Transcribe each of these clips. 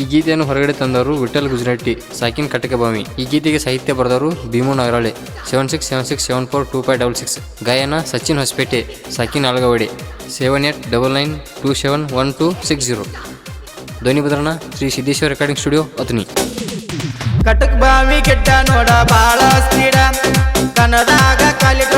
ಈ ಗೀತೆಯನ್ನು ಹೊರಗಡೆ ತಂದವರು ವಿಠಲ್ ಗುಜರಾಟಿ, ಸಾಕಿನ್ ಕಟಕಭಾವಿ ಈ ಗೀತೆಗೆ ಸಾಹಿತ್ಯ ಬರೆದವರು Bhimu Nagarale seven six seven six seven four two five double six ಗಾಯನ Sachin Hosapete, ಸಾಕಿನ್ Algawade seven eight double nine two seven one two six zero ಧ್ವನಿ ಭದ್ರಣ ಶ್ರೀ ಸಿದ್ದೇಶ್ವರ ರೆಕಾರ್ಡಿಂಗ್ ಸ್ಟುಡಿಯೋ ಅತ್ನಿ ಕಟಕ್ ಬಾವಿ ಕೆಟ್ಟ ನೋಡ ಬಾಳ ಸ್ಪೀಡ. ಕನ್ನಡಾಗ ಕಾಲಿಕ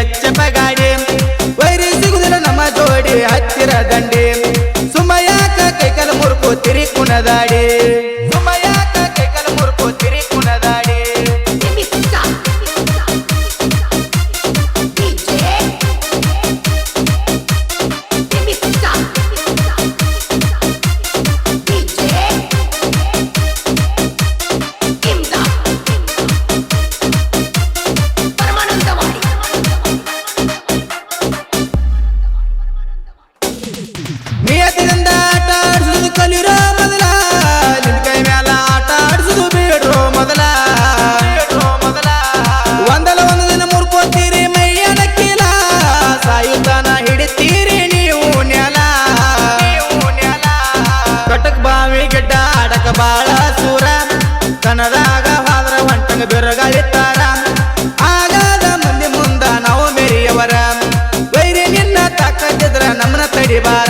ಎಚ್ಚ ಬಗಾಯ ಬಿಡ್ತೀರಿ ನೀವು ನೆಲ ಕಟಕ್ ಬಾವಿ ಗಿಡ್ಡ ಅಡಕ ಬಾಳ ಸೂರ. ಕಣದಾಗ ಹಾದ್ರ ಹೊಂಟನ ಬಿರುಗಳಿತ್ತಾರ ಆಗದ ಮಂದಿ ಮುಂದ ನಾವು ಮೇರಿಯವರ. ವೈರಿ ನಿನ್ನ ತಾಕತ್ತಿದ್ರ ನಮ್ಮನ ತಡಿಬಾರ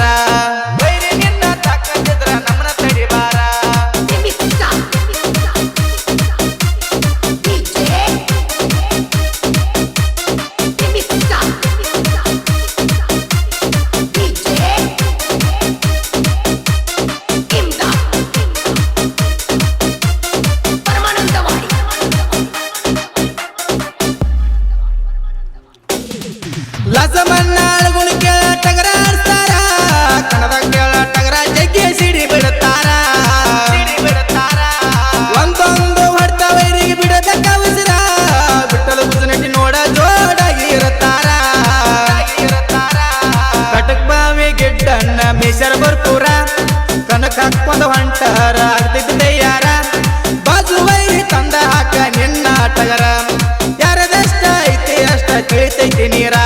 ఏదైతే నీరా